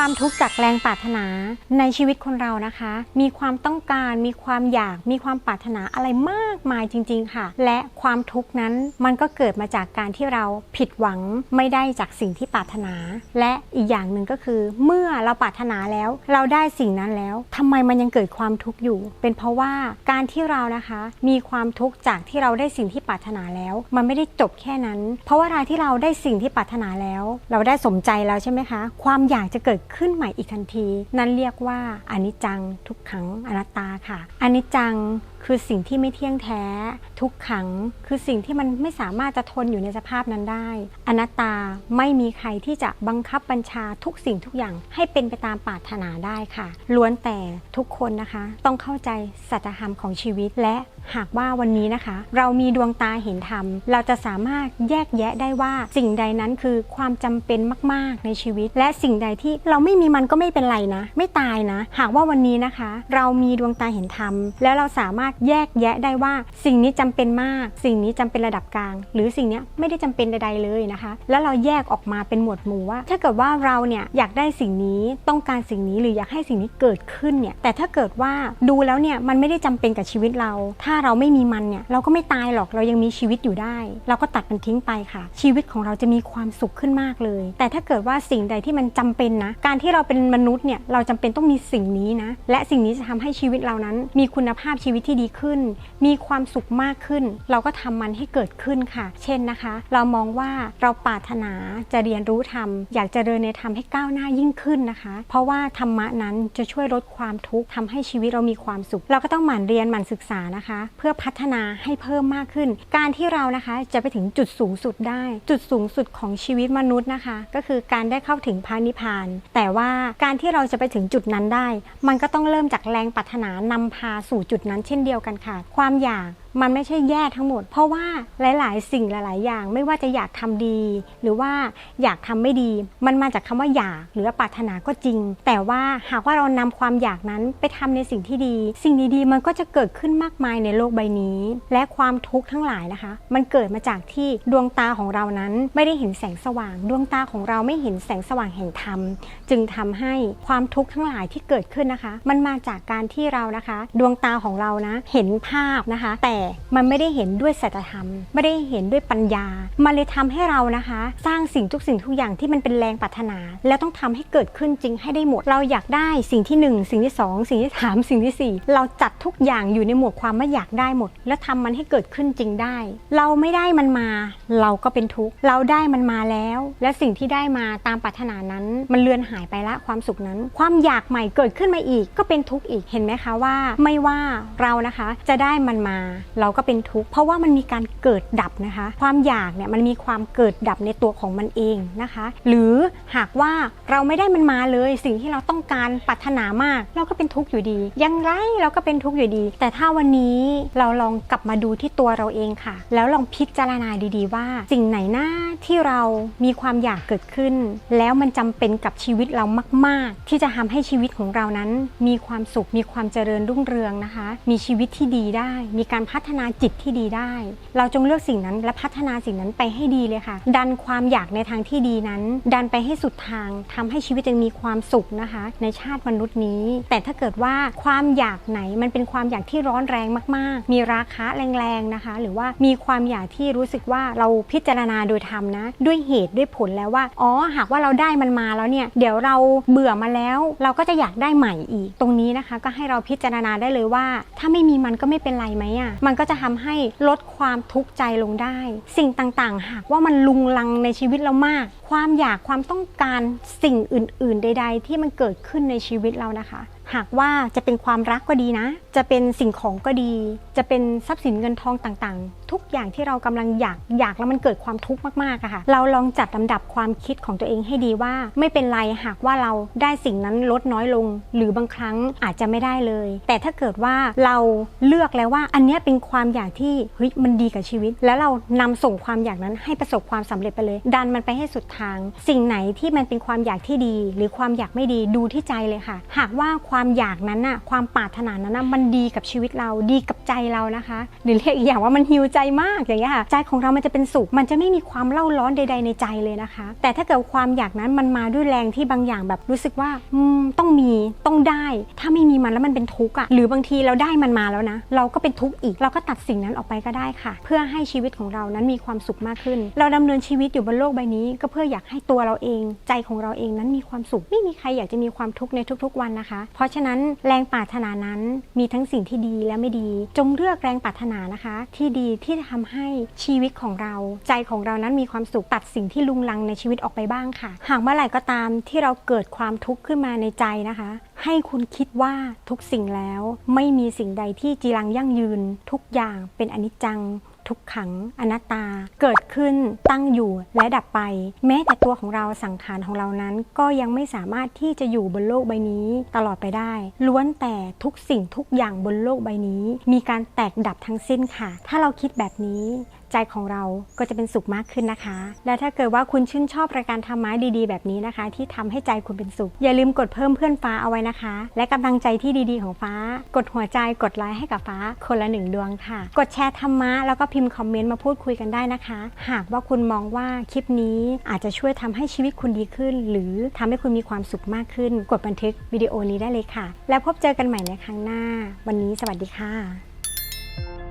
ความทุกข์จากแรงปรารถนาในชีวิตคนเรานะคะ มีความต้องการมีความอยากมีความปรารถนาอะไรมากมายจริง ๆ ค่ะ และความทุกข์นั้นมันก็เกิดมาจากการที่เราผิดหวังไม่ได้จากสิ่งที่ปรารถนา และอีกอย่างหนึ่งก็คือ เมื่อเราปรารถนาแล้ว เราได้สิ่งนั้นแล้วทำไมมันยังเกิดความทุกข์อยู่ เป็นเพราะว่าการที่เรานะคะ มีความทุกข์จากที่เราได้สิ่งที่ปรารถนาแล้ว มันไม่ได้จบแค่นั้น เพราะว่าเวลาที่เราได้สิ่งที่ปรารถนาแล้ว เราได้สมใจแล้วใช่ไหมคะ ความอยากจะเกิดขึ้นใหม่อีกทันที นั่นเรียกว่าอนิจจังทุกขังอนัตตาค่ะอนิจจังคือสิ่งที่ไม่เที่ยงแท้ ทุกขัง คือสิ่งที่มันไม่สามารถจะทนอยู่ในสภาพนั้นได้ อนัตตาไม่มีใครที่จะบังคับบัญชาทุกสิ่งทุกอย่างให้เป็นไปตามปรารถนาได้ค่ะ ล้วนแต่ทุกคนนะคะ ต้องเข้าใจสัจธรรมของชีวิตและหากว่าวันนี้นะคะ เรามีดวงตาเห็นธรรม เราจะสามารถแยกแยะได้ว่าสิ่งใดนั้นคือความจำเป็นมาก ๆ ในชีวิต และสิ่งใดที่เราไม่มีมันก็ไม่เป็นไรนะ ไม่ตายนะ หากว่าวันนี้นะคะ เรามีดวงตาเห็นธรรม แล้วเราสามารถแยกแยะได้ว่า สิ่งนี้จำเป็นมาก สิ่งนี้จำเป็นระดับกลาง หรือสิ่งนี้ไม่ได้จำเป็นใดๆเลยนะคะ แล้วเราแยกออกมาเป็นหมวดหมู่ว่า ถ้าเกิดว่าเราเนี่ยอยากได้สิ่งนี้ต้องการสิ่งนี้หรืออยากให้สิ่งนี้เกิดขึ้นเนี่ยแต่ถ้าเกิดว่าดูแล้วเนี่ยมันไม่ได้จำเป็นกับชีวิตเรา ถ้าเราไม่มีมันเนี่ยเราก็ไม่ตายหรอกเรายังมีชีวิตอยู่ได้ เราก็ตัดมันทิ้งไปค่ะ ชีวิตของเราจะมีความสุขขึ้นมากเลย แต่ถ้าเกิดว่าสิ่งใดที่มันจำเป็นนะการที่เราเป็นมนุษย์เนี่ยเราจำเป็นต้องมีสิ่งนี้นะและสิ่งนี้จะทำให้ชีวิตเรานั้น มีคุณภาพชีวิตที่ดีขึ้น มีความสุขมากขึ้น เราก็ทำมันให้เกิดขึ้นค่ะ เช่นนะคะ เรามองว่าเราปรารถนาจะเรียนรู้ธรรม อยากจะเดินในธรรมให้ก้าวหน้ายิ่งขึ้นนะคะ เพราะว่าธรรมะนั้นจะช่วยลดความทุกข์ทำให้ชีวิตเรามีความสุข เราก็ต้องหมั่นเรียนหมั่นศึกษานะคะ เพื่อพัฒนาให้เพิ่มมากขึ้น การที่เรานะคะจะไปถึงจุดสูงสุดได้ จุดสูงสุดของชีวิตมนุษย์นะคะ ก็คือการได้เข้าถึงพระนิพพาน แต่ว่าการที่เราจะไปถึงจุดนั้นได้ มันก็ต้องเริ่มจากแรงปรารถนานำพาสู่จุดนั้นเช่นเดียวกันค่ะ ความอยาก มันไม่ใช่แย่ทั้งหมด เพราะว่าหลาย ๆ สิ่งหลาย ๆ อย่าง ไม่ว่าจะอยากทำดี หรือว่าอยากทำไม่ดี มันมาจากคำว่าอยากหรือปรารถนาก็จริง แต่ว่าหากว่าเรานำความอยากนั้นไปทำในสิ่งที่ดี สิ่งดี ๆ มันก็จะเกิดขึ้นมากมายในโลกใบนี้ และความทุกข์ทั้งหลายนะคะ มันเกิดมาจากที่ดวงตาของเรานั้นไม่ได้เห็นแสงสว่าง ดวงตาของเราไม่เห็นแสงสว่างแห่งธรรม จึงทำให้ความทุกข์ทั้งหลายที่เกิดขึ้นนะคะ มันมาจากการที่เรานะคะ ดวงตาของเรานะเห็นภาพนะคะ แต่มันไม่ได้เห็นด้วยสัจธรรม ไม่ได้เห็นด้วยปัญญา มันเลยทำให้เรานะคะ สร้างสิ่งทุกสิ่งทุกอย่างที่มันเป็นแรงปรารถนา แล้วต้องทำให้เกิดขึ้นจริงให้ได้หมด เราอยากได้สิ่งที่ 1 สิ่งที่ 2 สิ่งที่ 3 สิ่งที่ 4 เราจัดทุกอย่างอยู่ในหมวดความไม่อยากได้หมด แล้วทำมันให้เกิดขึ้นจริงได้ เราไม่ได้มันมา เราก็เป็นทุกข์เราได้มันมาแล้ว และสิ่งที่ได้มาตามปรารถนานั้น มันเลือนหายไปละความสุขนั้น ความอยากใหม่เกิดขึ้นมาอีก ก็เป็นทุกข์อีกเห็นไหมคะว่า ไม่ว่าเรานะคะจะได้มันมาเราก็เป็นทุกข์เพราะว่ามันมีการเกิดดับนะคะ ความอยากเนี่ยมันมีความเกิดดับในตัวของมันเองนะคะ หรือหากว่าเราไม่ได้มันมาเลยสิ่งที่เราต้องการปรารถนามาก เราก็เป็นทุกข์อยู่ดี ยังไรเราก็เป็นทุกข์อยู่ดี แต่ถ้าวันนี้เราลองกลับมาดูที่ตัวเราเองค่ะ แล้วลองพิจารณาดีๆ ว่า สิ่งไหนหน้าที่เรามีความอยากเกิดขึ้น แล้วมันจำเป็นกับชีวิตเรามาก ๆ ที่จะทำให้ชีวิตของเรานั้น มีความสุขมีความเจริญรุ่งเรืองนะคะ มีชีวิตที่ดีได้ มีการพัฒฒนาจิตที่ดีได้ เราจงเลือกสิ่งนั้นและพัฒนาสิ่งนั้นไปให้ดีเลยค่ะ ดันความอยากในทางที่ดีนั้น ดันไปให้สุดทางทำให้ชีวิตยังมีความสุขนะคะ ในชาติมนุษย์นี้ แต่ถ้าเกิดว่าความอยากไหนมันเป็นความอยากที่ร้อนแรงมาก ๆ มีราคะแรงๆนะคะ หรือว่ามีความอยากที่รู้สึกว่าเราพิจารณาโดยธรรมนะ ด้วยเหตุด้วยผลแล้วว่าอ๋อหากว่าเราได้มันมาแล้วเนี่ยเดี๋ยวเราเบื่อมาแล้ว เราก็จะอยากได้ใหม่อีก ตรงนี้นะคะ ก็ให้เราพิจารณาได้เลยว่า ถ้าไม่มีมันก็ไม่เป็นไรไหมอะมันก็จะทำให้ลดความทุกข์ใจลงได้ สิ่งต่างๆ หากว่ามันลุงลังในชีวิตเรามาก ความอยากความต้องการสิ่งอื่น ๆ ใด ๆ ที่มันเกิดขึ้นในชีวิตเรานะคะ หากว่าจะเป็นความรักก็ดีนะ จะเป็นสิ่งของก็ดี จะเป็นทรัพย์สินเงินทองต่างๆ ทุกอย่างที่เรากำลังอยากอยากแล้วมันเกิดความทุกข์มากๆอะค่ะ เราลองจัดลำดับความคิดของตัวเองให้ดีว่า ไม่เป็นไรหากว่าเราได้สิ่งนั้นลดน้อยลง หรือบางครั้งอาจจะไม่ได้เลย แต่ถ้าเกิดว่าเราเลือกแล้วว่าอันนี้เป็นความอยากที่เฮ้ยมันดีกับชีวิต แล้วเรานำส่งความอยากนั้นให้ประสบความสำเร็จไปเลย ดันมันไปให้สุดทาง สิ่งไหนที่มันเป็นความอยากที่ดี หรือความอยากไม่ดีดูที่ใจเลยค่ะ หากว่าความความอยากนั้นน่ะความปรารถนานั้นน่ะมันดีกับชีวิตเราดีกับใจเรานะคะ หรือเรียกอีกอย่างว่ามันฮิวใจมากอย่างเงี้ยค่ะใจของเรามันจะเป็นสุขมันจะไม่มีความเล่าร้อนใด ๆ ในใจเลยนะคะ แต่ถ้าเกิดความอยากนั้นมันมาด้วยแรงที่บางอย่างแบบรู้สึกว่าอืมต้องมีต้องได้ ถ้าไม่มีมันแล้วมันเป็นทุกข์อะหรือบางทีเราได้มันมาแล้วนะ เราก็เป็นทุกข์อีก เราก็ตัดสิ่งนั้นออกไปก็ได้ค่ะ เพื่อให้ชีวิตของเรานั้นมีความสุขมากขึ้น เราดำเนินชีวิตอยู่บนโลกใบนี้ ก็เพื่ออยากให้ตัวเราเอง ใจของเราเองนั้นมีความสุขไม่มีใครอยากจะมีความทุกข์ในทุกๆวันนะคะเพราะราะฉะนั้นแรงปรารถนานั้นมีทั้งสิ่งที่ดีและไม่ดี จงเลือกแรงปรารถนานะคะ ที่ดีที่จะทำให้ชีวิตของเรา ใจของเรานั้นมีความสุขตัดสิ่งที่ลุงลังในชีวิตออกไปบ้างค่ะ หากเมื่อไหร่ก็ตามที่เราเกิดความทุกข์ขึ้นมาในใจนะคะ ให้คุณคิดว่าทุกสิ่งแล้ว ไม่มีสิ่งใดที่จีรังยั่งยืน ทุกอย่างเป็นอนิจจัง ทุกขังอนัตตา เกิดขึ้นตั้งอยู่และดับไป แม้แต่ตัวของเราสังขารของเรานั้น ก็ยังไม่สามารถที่จะอยู่บนโลกใบนี้ตลอดไปได้ ล้วนแต่ทุกสิ่งทุกอย่างบนโลกใบนี้ มีการแตกดับทั้งสิ้นค่ะ ถ้าเราคิดแบบนี้ ใจของเราก็จะเป็นสุขมากขึ้นนะคะ และถ้าเกิดว่าคุณชื่นชอบรายการธรรมะดีๆ แบบนี้นะคะ ที่ทำให้ใจคุณเป็นสุข อย่าลืมกดเพิ่มเพื่อนฟ้าเอาไว้นะคะ และกำลังใจที่ดีๆของฟ้า กดหัวใจกดไลค์ให้กับฟ้าคนละหนึ่งดวงค่ะ กดแชร์ธรรมะแล้วก็พิมพ์คอมเมนต์มาพูดคุยกันได้นะคะ หากว่าคุณมองว่าคลิปนี้อาจจะช่วยทำให้ชีวิตคุณดีขึ้น หรือทำให้คุณมีความสุขมากขึ้น กดบันทึกวิดีโอนี้ได้เลยค่ะ แล้วพบเจอกันใหม่ในครั้งหน้า วันนี้สวัสดีค่ะ